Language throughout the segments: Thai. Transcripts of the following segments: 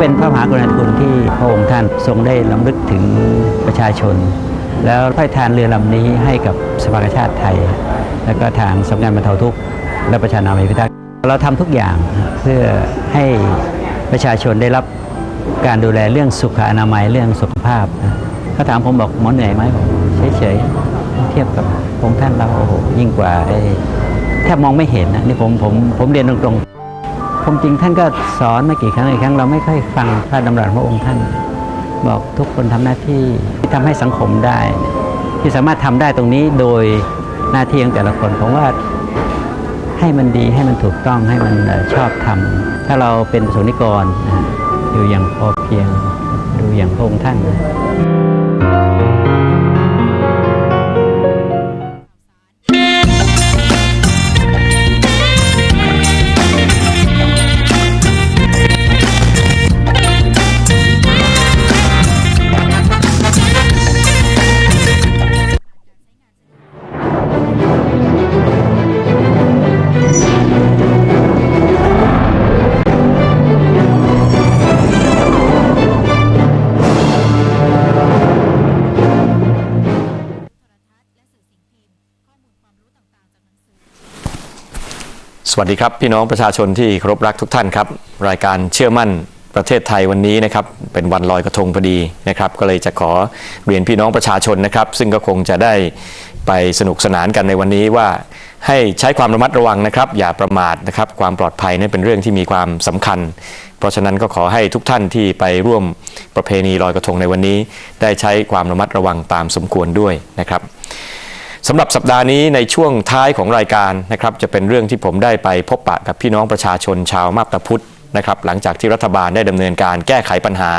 เป็นพระมหากรุณาธิคุณที่พระองค์ท่านทรงได้ลำลึกถึงประชาชน แล้วพระราชทานเรือลำนี้ให้กับสภากาชาติไทย แล้วก็ทางสำนักงานบรรเทาทุกข์และประชานามัยพิทักษ์เราทำทุกอย่างเพื่อให้ประชาชนได้รับการดูแลเรื่องสุขอนามัยเรื่องสุขภาพเขาถามผมบอกหมอเหนื่อยไหมบอกเฉยๆเทียบกับพระองค์ท่านเราโอ้โหยิ่งกว่าแทบมองไม่เห็นนะนี่ผมผมผมเรียนตรงๆ ผมจริงท่านก็สอนมากี่ครั้งกี่ครั้งเราไม่ค่อยฟังพระดำรัสพระองค์ท่าน บอกทุกคนทำหน้าที่ที่ทำให้สังคมได้ ที่สามารถทำได้ตรงนี้โดยหน้าที่ของแต่ละคนผมว่าให้มันดีให้มันถูกต้องให้มันชอบทำถ้าเราเป็นประสนิกรอยู่อย่างพอเพียงดูอย่างพระองค์ท่านนะ สวัสดีครับ พี่น้องประชาชนที่เคารพรักทุกท่านครับ รายการเชื่อมั่นประเทศไทยวันนี้นะครับเป็นวันลอยกระทงพอดีนะครับก็เลยจะขอเรียนพี่น้องประชาชนนะครับ ซึ่งก็คงจะได้ไปสนุกสนานกันในวันนี้ว่าให้ใช้ความระมัดระวังนะครับ อย่าประมาทนะครับ ความปลอดภัยนั้นเป็นเรื่องที่มีความสำคัญ เพราะฉะนั้นก็ขอให้ทุกท่านที่ไปร่วมประเพณีลอยกระทงในวันนี้ ได้ใช้ความระมัดระวังตามสมควรด้วยนะครับ สำหรับสัปดาห์นี้ในช่วงท้ายของรายการนะครับจะเป็นเรื่องที่ผมได้ไปพบปะกับพี่น้องประชาชนชาวมาบตาพุธนะครับหลังจากที่รัฐบาลได้ดำเนินการแก้ไขปัญหา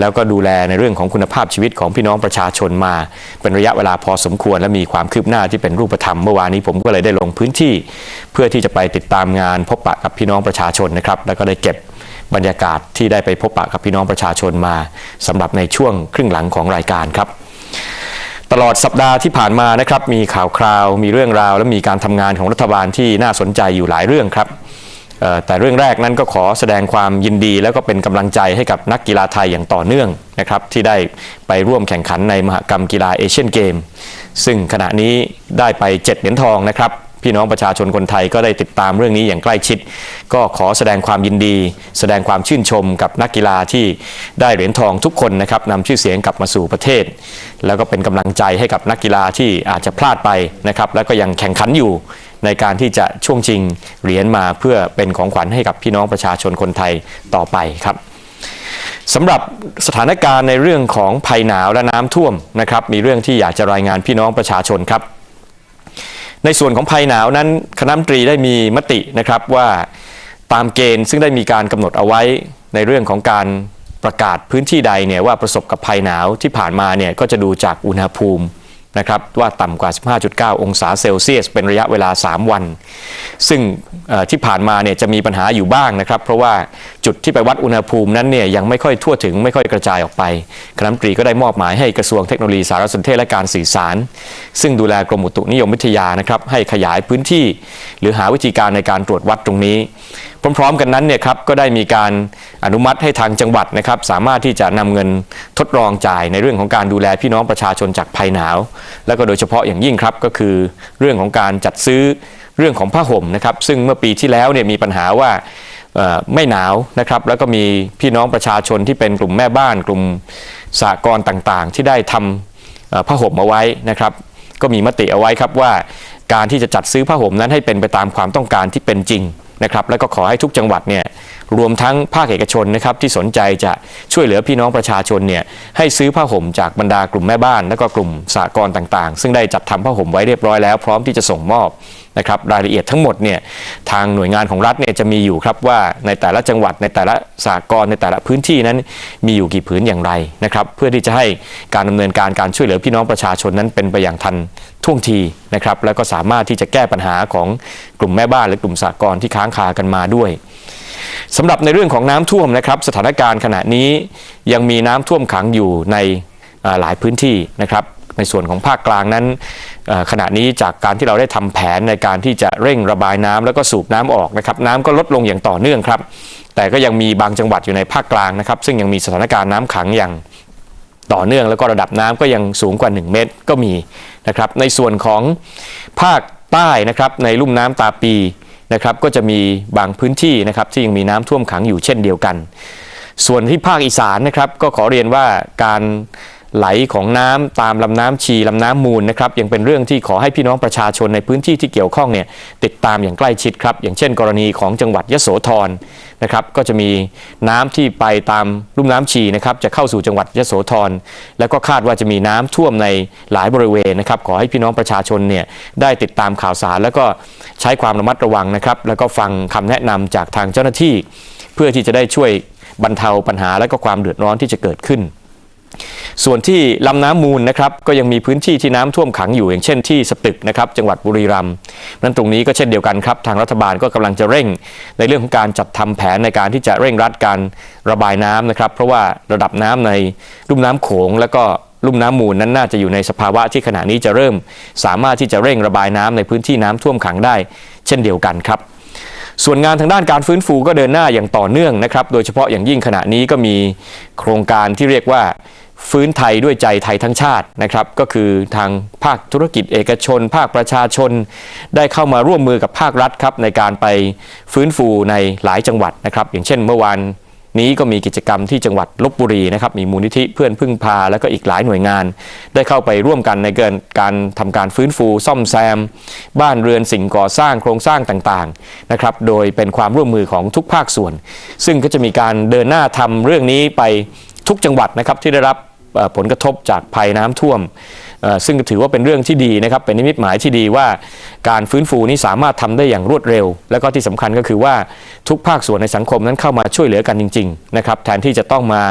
แล้วก็ดูแลในเรื่องของคุณภาพชีวิตของพี่น้องประชาชนมา เป็นระยะเวลาพอสมควรและมีความคืบหน้าที่เป็นรูปธรรมเมื่อวานนี้ผมก็เลยได้ลงพื้นที่ เพื่อที่จะไปติดตามงานพบปะกับพี่น้องประชาชนนะครับแล้วก็ได้เก็บบรรยากาศที่ได้ไปพบปะกับพี่น้องประชาชนมาสำหรับในช่วงครึ่งหลังของรายการครับ ตลอดสัปดาห์ที่ผ่านมานะครับมีข่าวคราว มีเรื่องราว และมีการทำงานของรัฐบาลที่น่าสนใจอยู่หลายเรื่องครับแต่เรื่องแรกนั้นก็ขอแสดงความยินดี แล้วก็เป็นกำลังใจให้กับนักกีฬาไทยอย่างต่อเนื่องนะครับที่ได้ไปร่วมแข่งขันในมหกรรมกีฬาเอเชียนเกม ซึ่งขณะนี้ได้ไป 7 เหรียญทองนะครับ พี่น้องประชาชนคนไทยก็ได้ติดตามเรื่องนี้อย่างใกล้ชิด ก็ขอแสดงความยินดี แสดงความชื่นชมกับนักกีฬาที่ได้เหรียญทองทุกคนนะครับนำชื่อเสียงกลับมาสู่ประเทศ แล้วก็เป็นกำลังใจให้กับนักกีฬาที่อาจจะพลาดไปนะครับแล้วก็ยังแข่งขันอยู่ในการที่จะช่วงชิงเหรียญมาเพื่อเป็นของขวัญให้กับพี่น้องประชาชนคนไทยต่อไปครับสำหรับสถานการณ์ในเรื่องของภัยหนาวและน้ำท่วมนะครับมีเรื่องที่อยากจะรายงานพี่น้องประชาชนครับ ในส่วนของภัยหนาวนั้นคณะมนตรีได้มีมตินะครับว่าตามเกณฑ์ซึ่งได้มีการกำหนดเอาไว้ในเรื่องของการประกาศพื้นที่ใดเนี่ยว่าประสบกับภัยหนาวที่ผ่านมาเนี่ยก็จะดูจากอุณหภูมิ นะครับว่าต่ำกว่า 15.9 องศาเซลเซียส เป็นระยะเวลา 3 วัน ซึ่งที่ผ่านมาเนี่ยจะมีปัญหาอยู่บ้างนะครับ เพราะว่าจุดที่ไปวัดอุณหภูมินั้นเนี่ยยังไม่ค่อยทั่วถึงไม่ค่อยกระจายออกไป คณะรัฐมนตรีก็ได้มอบหมายให้กระทรวงเทคโนโลยีสารสนเทศและการสื่อสาร ซึ่งดูแลกรมอุตุนิยมวิทยานะครับให้ขยายพื้นที่ หรือหาวิธีการในการตรวจวัดตรงนี้พร้อม ๆ กันนั้นเนี่ยครับก็ได้มีการอนุมัติให้ทางจังหวัดนะครับสามารถที่จะนำเงินทดลองจ่ายในเรื่องของการดูแลพี่น้องประชาชนจากภัยหนาว แล้วก็โดยเฉพาะอย่างยิ่งครับก็คือเรื่องของการจัดซื้อเรื่องของผ้าห่มนะครับซึ่งเมื่อปีที่แล้วเนี่ยมีปัญหาว่าไม่หนาวนะครับแล้วก็มีพี่น้องประชาชนที่เป็นกลุ่มแม่บ้าน กลุ่มสหกรต่างๆ ที่ได้ทำเอ่อผ้าห่มเอาไว้นะครับ ก็มีมติเอาไว้ครับว่าการที่จะจัดซื้อผ้าห่มนั้นให้เป็นไปตามความต้องการที่เป็นจริง นะครับแล้วก็ขอให้ทุกจังหวัดเนี่ย รวมทั้งภาคเอกชนนะครับที่สนใจจะช่วยเหลือพี่น้องประชาชนเนี่ยให้ซื้อผ้าห่มจากบรรดากลุ่มแม่บ้าน และก็กลุ่มสหกรณ์ต่างๆ ซึ่งได้จัดทำผ้าห่มไว้เรียบร้อยแล้ว พร้อมที่จะส่งมอบนะครับรายละเอียดทั้งหมดเนี่ยทางหน่วยงานของรัฐเนี่ยจะมีอยู่ครับว่าในแต่ละจังหวัดในแต่ละสหกรณ์ในแต่ละพื้นที่นั้นมีอยู่กี่ผืนอย่างไรนะครับเพื่อที่จะให้การดำเนินการการช่วยเหลือพี่น้องประชาชนนั้นเป็นไปอย่างทันท่วงทีนะครับแล้วก็สามารถที่จะแก้ปัญหาของกลุ่มแม่บ้านและกลุ่มสหกรณ์ที่ค้างคากันมาด้วย สำหรับในเรื่องของน้ำท่วมนะครับ สถานการณ์ขณะนี้ยังมีน้ำท่วมขังอยู่ในหลายพื้นที่นะครับ ในส่วนของภาคกลางนั้นขณะนี้จากการที่เราได้ทำแผนในการที่จะเร่งระบายน้ำแล้วก็สูบน้ำออกนะครับ น้ำก็ลดลงอย่างต่อเนื่องครับ แต่ก็ยังมีบางจังหวัดอยู่ในภาคกลางนะครับ ซึ่งยังมีสถานการณ์น้ำขังอย่างต่อเนื่องแล้วก็ระดับน้ำก็ยังสูงกว่า 1 เมตรก็มีนะครับ ในส่วนของภาคใต้นะครับในลุ่มน้ำตาปี นะครับก็จะมีบางพื้นที่นะครับที่ยังมีน้ำท่วมขังอยู่เช่นเดียวกัน ส่วนที่ภาคอีสานนะครับก็ขอเรียนว่าการไหลของน้ำตามลำน้ำชีลำน้ำมูลนะครับยังเป็นเรื่องที่ขอให้พี่น้องประชาชนในพื้นที่ที่เกี่ยวข้องเนี่ยติดตามอย่างใกล้ชิดครับ อย่างเช่น กรณีของจังหวัดยโสธร นะครับก็จะมีน้ำที่ไปตามลุ่มน้ำชีนะครับจะเข้าสู่จังหวัดยะโสธรแล้วก็คาดว่าจะมีน้ำท่วมในหลายบริเวณนะครับขอให้พี่น้องประชาชนเนี่ยได้ติดตามข่าวสาร แล้วก็ใช้ความระมัดระวังนะครับแล้วก็ฟังคำแนะนำจากทางเจ้าหน้าที่ เพื่อที่จะได้ช่วยบรรเทาปัญหาและก็ความเดือดร้อนที่จะเกิดขึ้น ส่วนที่ลำน้ำมูลนะครับก็ยังมีพื้นที่ที่น้ำท่วมขังอยู่อย่างเช่นที่สตึกนะครับจังหวัดบุรีรัมย์นั้นตรงนี้ก็เช่นเดียวกันครับ ทางรัฐบาลก็กำลังจะเร่ง ในเรื่องของการจัดทำแผนในการที่จะเร่งรัดการระบายน้ำนะครับ เพราะว่าระดับน้ำในลุ่มน้ำโขง แล้วก็ลุ่มน้ำมูลนั้นน่าจะอยู่ในสภาวะที่ขณะนี้จะเริ่ม สามารถที่จะเร่งระบายน้ำในพื้นที่น้ำท่วมขังได้ เช่นเดียวกันครับ ส่วนงานทางด้านการฟื้นฟูก็เดินหน้าอย่างต่อเนื่องนะครับ โดยเฉพาะอย่างยิ่งขณะนี้ก็มีโครงการที่เรียกว่าฟื้นไทยด้วยใจไทยทั้งชาตินะครับ ก็คือทางภาคธุรกิจเอกชน ภาคประชาชน ได้เข้ามาร่วมมือกับภาครัฐครับในการไปฟื้นฟูในหลายจังหวัดนะครับ อย่างเช่นเมื่อวาน นี้ก็มีกิจกรรมที่จังหวัดลบบุรีนะครับมีมูลนิธิเพื่อนพึ่งพา แล้วก็อีกหลายหน่วยงาน ได้เข้าไปร่วมกันในเกินการทำการฟื้นฟู ซ่อมแซม บ้านเรือนสิ่งก่อสร้างโครงสร้างต่างๆนะครับโดยเป็นความร่วมมือของทุกภาคส่วน ซึ่งก็จะมีการเดินหน้าทำเรื่องนี้ไปทุกจังหวัดนะครับที่ได้รับผลกระทบจากภัยน้ำท่วม ซึ่งถือว่าเป็นเรื่องที่ดีนะครับเป็นนิมิตหมายที่ดีว่าการฟื้นฟูนี้สามารถทำได้อย่างรวดเร็ว แล้วก็ที่สำคัญก็คือว่าทุกภาคส่วนในสังคมนั้นเข้ามาช่วยเหลือกันจริงๆนะครับแทนที่จะต้องมา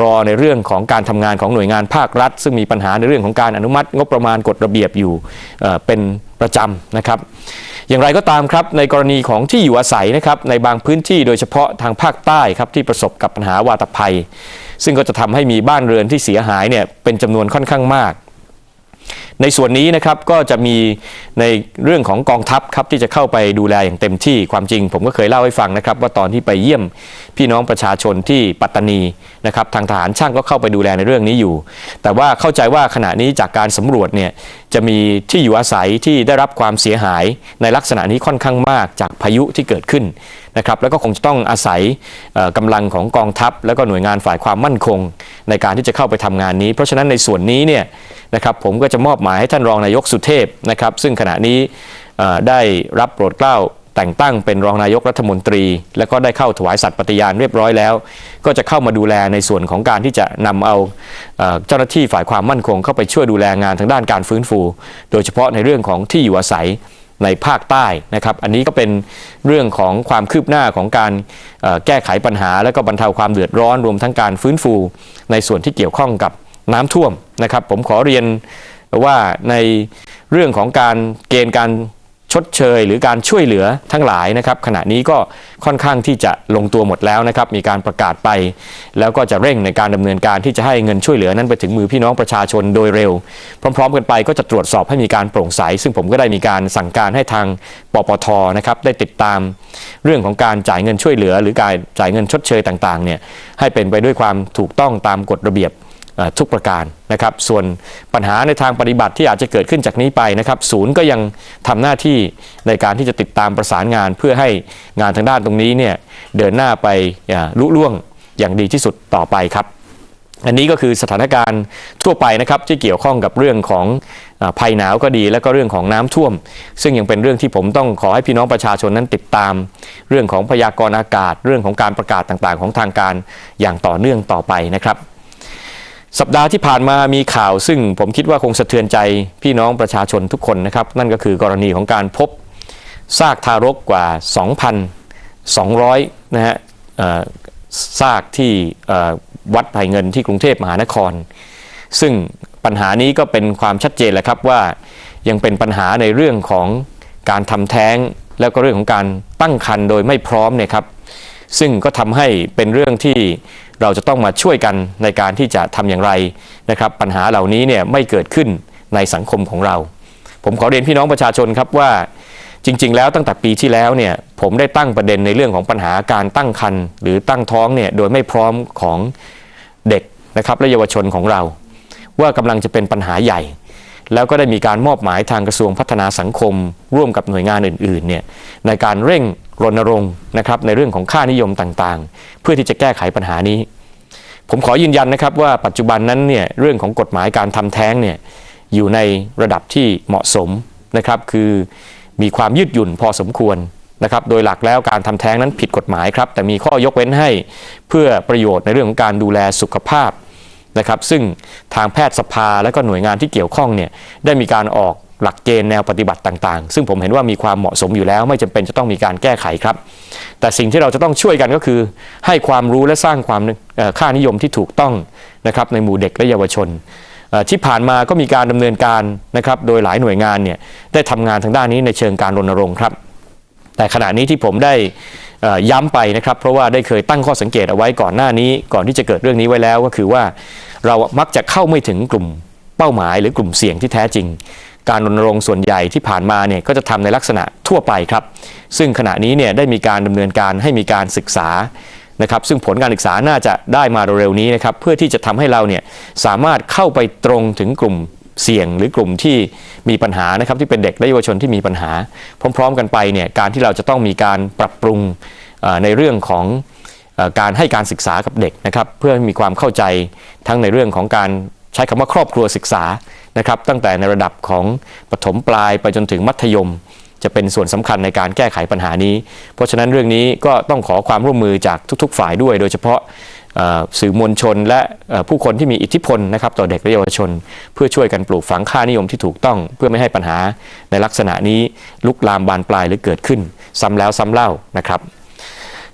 รอในเรื่องของการทำงานของหน่วยงานภาครัฐ ซึ่งมีปัญหาในเรื่องของการอนุมัติงบประมาณกฎระเบียบอยู่เเป็นประจำนะครับ อย่างไรก็ตามครับในกรณีของที่อยู่อาศัยนะครับในบางพื้นที่โดยเฉพาะทางภาคใต้ครับที่ประสบกับปัญหาวาตภัย ซึ่งก็จะทำให้มีบ้านเรือนที่เสียหายเนี่ยเป็นจำนวนค่อนข้างมาก ในส่วนนี้นะครับก็จะมีในเรื่องของกองทัพครับที่จะเข้าไปดูแลอย่างเต็มที่ความจริง ผมก็เคยเล่าให้ฟังนะครับ ว่าตอนที่ไปเยี่ยมพี่น้องประชาชนที่ปัตตานีนะครับทางทหารช่างก็เข้าไปดูแลในเรื่องนี้อยู่ แต่ว่าเข้าใจว่าขณะนี้จากการสำรวจเนี่ยจะมีที่อยู่อาศัยที่ได้รับความเสียหายในลักษณะนี้ค่อนข้างมากจากพายุที่เกิดขึ้นนะครับแล้วก็คงจะต้องอาศัยเอ่อกำลังของกองทัพ แล้วก็หน่วยงานฝ่ายความมั่นคง ในการที่จะเข้าไปทำงานนี้ เพราะฉะนั้นในส่วนนี้เนี่ยนะครับผมก็จะมอบหมายให้ท่านรองนายกสุเทพนะครับซึ่งขณะนี้ได้รับโปรดเกล้า แต่งตั้งเป็นรองนายกรัฐมนตรี แล้วก็ได้เข้าถวายสัตย์ปฏิญาณเรียบร้อยแล้ว ก็จะเข้ามาดูแลในส่วนของการที่จะนำเอาเอ่อเจ้าหน้าที่ฝ่ายความมั่นคงเข้าไปช่วยดูแลงานทางด้านการฟื้นฟู โดยเฉพาะในเรื่องของที่อยู่อาศัยในภาคใต้นะครับ อันนี้ก็เป็นเรื่องของความคืบหน้าของการแก้ไขปัญหา และก็บรรเทาความเดือดร้อนรวมทั้งการฟื้นฟู ในส่วนที่เกี่ยวข้องกับน้ำท่วมนะครับ ผมขอเรียนว่าในเรื่องของการเกณฑ์การ ชดเชย หรือการช่วยเหลือทั้งหลายนะครับ ขณะนี้ก็ค่อนข้างที่จะลงตัวหมดแล้วนะครับ มีการประกาศไป แล้วก็จะเร่งในการดำเนินการที่จะให้เงินช่วยเหลือนั้นไปถึงมือพี่น้องประชาชนโดยเร็ว พร้อม ๆ กันไปก็จะตรวจสอบให้มีการโปร่งใส ซึ่งผมก็ได้มีการสั่งการให้ทางปปทนะครับได้ติดตาม เรื่องของการจ่ายเงินช่วยเหลือ หรือการจ่ายเงินชดเชยต่างๆเนี่ยให้เป็นไปด้วยความถูกต้องตามกฎระเบียบ ทุกประการนะครับ ส่วนปัญหาในทางปฏิบัติที่อาจจะเกิดขึ้นจากนี้ไปนะครับ ศูนย์ก็ยังทำหน้าที่ในการที่จะติดตามประสานงาน เพื่อให้งานทางด้านตรงนี้เนี่ยเดินหน้าไปลุล่วงอย่างดีที่สุดต่อไปครับ อันนี้ก็คือสถานการณ์ทั่วไปนะครับที่เกี่ยวข้องกับเรื่องของอภัยหนาวก็ดี และก็เรื่องของน้ำท่วม ซึ่งยังเป็นเรื่องที่ผมต้องขอให้พี่น้องประชาชนนั้นติดตาม เรื่องของพยากรณ์อากาศ เรื่องของการประกาศต่างๆ ของทางการอย่างต่อเนื่องต่อไปนะครับ สัปดาห์ที่ผ่านมามีข่าวซึ่งผมคิดว่าคงสะเทือนใจพี่น้องประชาชนทุกคนนะครับ นั่นก็คือกรณีของการพบซากทารกกว่า 2,200 นะฮะเอ่อซากที่วัดไผ่เงินที่กรุงเทพมหานคร ซึ่งปัญหานี้ก็เป็นความชัดเจนแหละครับว่ายังเป็นปัญหาในเรื่องของการทำแท้ง แล้วก็เรื่องของการตั้งครรภ์โดยไม่พร้อมเนี่ยครับ ซึ่งก็ทำให้เป็นเรื่องที่เราจะต้องมาช่วยกันในการที่จะทำอย่างไรนะครับ ปัญหาเหล่านี้เนี่ยไม่เกิดขึ้นในสังคมของเรา ผมขอเรียนพี่น้องประชาชนครับว่าจริง ๆ แล้วตั้งแต่ปีที่แล้วเนี่ยผมได้ตั้งประเด็นในเรื่องของปัญหาการตั้งครรภ์หรือตั้งท้องเนี่ยโดยไม่พร้อมของเด็กนะครับและเยาวชนของเรา ว่ากำลังจะเป็นปัญหาใหญ่ แล้วก็ได้มีการมอบหมายทางกระทรวงพัฒนาสังคม ร่วมกับหน่วยงานอื่นๆเนี่ยในการเร่ง รณรงค์นะครับในเรื่องของค่านิยมต่างๆ เพื่อที่จะแก้ไขปัญหานี้ ผมขอยืนยันนะครับว่าปัจจุบันนั้นเนี่ยเรื่องของกฎหมายการทำแท้งเนี่ยอยู่ในระดับที่เหมาะสมนะครับ คือมีความยืดหยุ่นพอสมควรนะครับ โดยหลักแล้วการทำแท้งนั้นผิดกฎหมายครับ แต่มีข้อยกเว้นให้เพื่อประโยชน์ในเรื่องของการดูแลสุขภาพนะครับ ซึ่งทางแพทยสภาและก็หน่วยงานที่เกี่ยวข้องเนี่ยได้มีการออก หลักเกณฑ์แนวปฏิบัติต่างๆ ซึ่งผมเห็นว่ามีความเหมาะสมอยู่แล้ว ไม่จำเป็นจะต้องมีการแก้ไขครับ แต่สิ่งที่เราจะต้องช่วยกันก็คือ ให้ความรู้และสร้างความค่านิยมที่ถูกต้องนะครับในหมู่เด็กและเยาวชนที่ผ่านมาก็มีการดำเนินการนะครับโดยหลายหน่วยงานเนี่ยได้ทำงานทางด้านนี้ในเชิงการรณรงค์ครับ แต่ขณะนี้ที่ผมได้ย้ำไปนะครับ เพราะว่าได้เคยตั้งข้อสังเกตเอาไว้ก่อนหน้านี้ ก่อนที่จะเกิดเรื่องนี้ไว้แล้วก็คือว่า เรามักจะเข้าไม่ถึงกลุ่มเป้าหมายหรือกลุ่มเสี่ยงที่แท้จริง การรณรงค์ส่วนใหญ่ที่ผ่านมาเนี่ยก็จะทำในลักษณะทั่วไปครับ ซึ่งขณะนี้เนี่ยได้มีการดำเนินการให้มีการศึกษานะครับซึ่งผลการศึกษาน่าจะได้มาเร็วๆนี้นะครับเพื่อที่จะทำให้เราเนี่ยสามารถเข้าไปตรงถึงกลุ่มเสี่ยงหรือกลุ่มที่มีปัญหานะครับที่เป็นเด็กและเยาวชนที่มีปัญหา พร้อม ๆ กันไปเนี่ยการที่เราจะต้องมีการปรับปรุงในเรื่องของการให้การศึกษากับเด็กนะครับเพื่อให้มีความเข้าใจทั้งในเรื่องของการ ใช้คำว่าครอบครัวศึกษานะครับ ตั้งแต่ในระดับของปฐมปลายไปจนถึงมัธยม จะเป็นส่วนสำคัญในการแก้ไขปัญหานี้ เพราะฉะนั้นเรื่องนี้ก็ต้องขอความร่วมมือจากทุก ๆ ฝ่ายด้วย โดยเฉพาะสื่อมวลชนและผู้คนที่มีอิทธิพลนะครับต่อเด็กและเยาวชน เพื่อช่วยกันปลูกฝังค่านิยมที่ถูกต้อง เพื่อไม่ให้ปัญหาในลักษณะนี้ลุกลามบานปลายหรือเกิดขึ้น ซ้ำแล้วซ้ำเล่านะครับ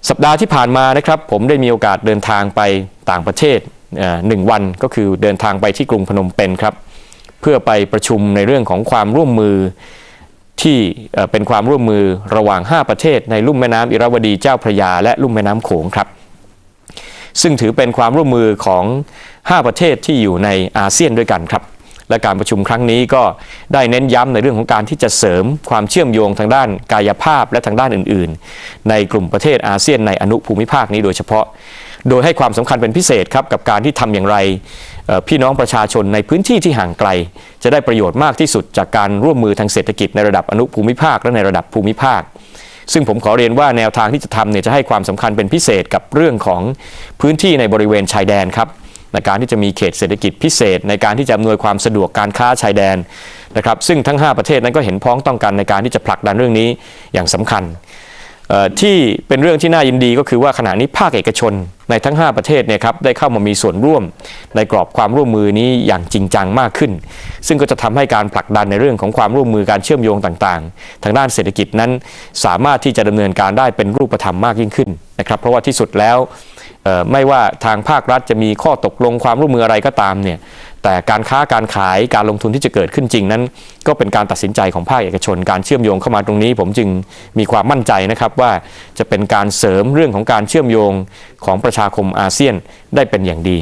สัปดาห์ที่ผ่านมานะครับ ผมได้มีโอกาสเดินทางไปต่างประเทศ หนึ่งวันก็คือเดินทางไปที่กรุงพนมเปญครับ เพื่อไปประชุมในเรื่องของความร่วมมือที่เป็นความร่วมมือระหว่าง 5 ประเทศในลุ่มแม่น้ำอิระวดีเจ้าพระยา และลุ่มแม่น้ำโขงครับ ซึ่งถือเป็นความร่วมมือของ 5 ประเทศที่อยู่ในอาเซียนด้วยกันครับ และการประชุมครั้งนี้ก็ได้เน้นย้ำในเรื่องของการที่จะเสริมความเชื่อมโยงทางด้านกายภาพและทางด้านอื่น ๆ ในกลุ่มประเทศอาเซียนในอนุภูมิภาคนี้โดยเฉพาะ โดยให้ความสำคัญเป็นพิเศษครับกับการที่ทำอย่างไรพี่น้องประชาชนในพื้นที่ที่ห่างไกล จะได้ประโยชน์มากที่สุดจากการร่วมมือทางเศรษฐกิจในระดับอนุภูมิภาคและในระดับภูมิภาค ซึ่งผมขอเรียนว่าแนวทางที่จะทำเนี่ยจะให้ความสำคัญเป็นพิเศษกับเรื่องของพื้นที่ในบริเวณชายแดนครับในการที่จะมีเขตเศรษฐกิจพิเศษ ในการที่จะอำนวยความสะดวกการค้าชายแดนนะครับซึ่งทั้ง 5 ประเทศนั้นก็เห็นพ้องต้องกันในการที่จะผลักดันเรื่องนี้อย่างสำคัญ ที่เป็นเรื่องที่น่ายินดีก็คือว่าขณะนี้ภาคเอกชนในทั้ง 5 ประเทศเนี่ยครับได้เข้ามามีส่วนร่วมในกรอบความร่วมมือนี้อย่างจริงจังมากขึ้น ซึ่งก็จะทำให้การผลักดันในเรื่องของความร่วมมือการเชื่อมโยงต่างๆ ทางด้านเศรษฐกิจนั้นสามารถที่จะดำเนินการได้เป็นรูปธรรมมากยิ่งขึ้นนะครับเพราะว่าที่สุดแล้ว ไม่ว่าทางภาครัฐจะมีข้อตกลงความร่วมมืออะไรก็ตามเนี่ยแต่การค้าการขายการลงทุนที่จะเกิดขึ้นจริงนั้น ก็เป็นการตัดสินใจของภาคเอกชน การเชื่อมโยงเข้ามาตรงนี้ ผมจึงมีความมั่นใจนะครับว่าจะเป็นการเสริมเรื่องของการเชื่อมโยงของประชาคมอาเซียนได้เป็นอย่างดี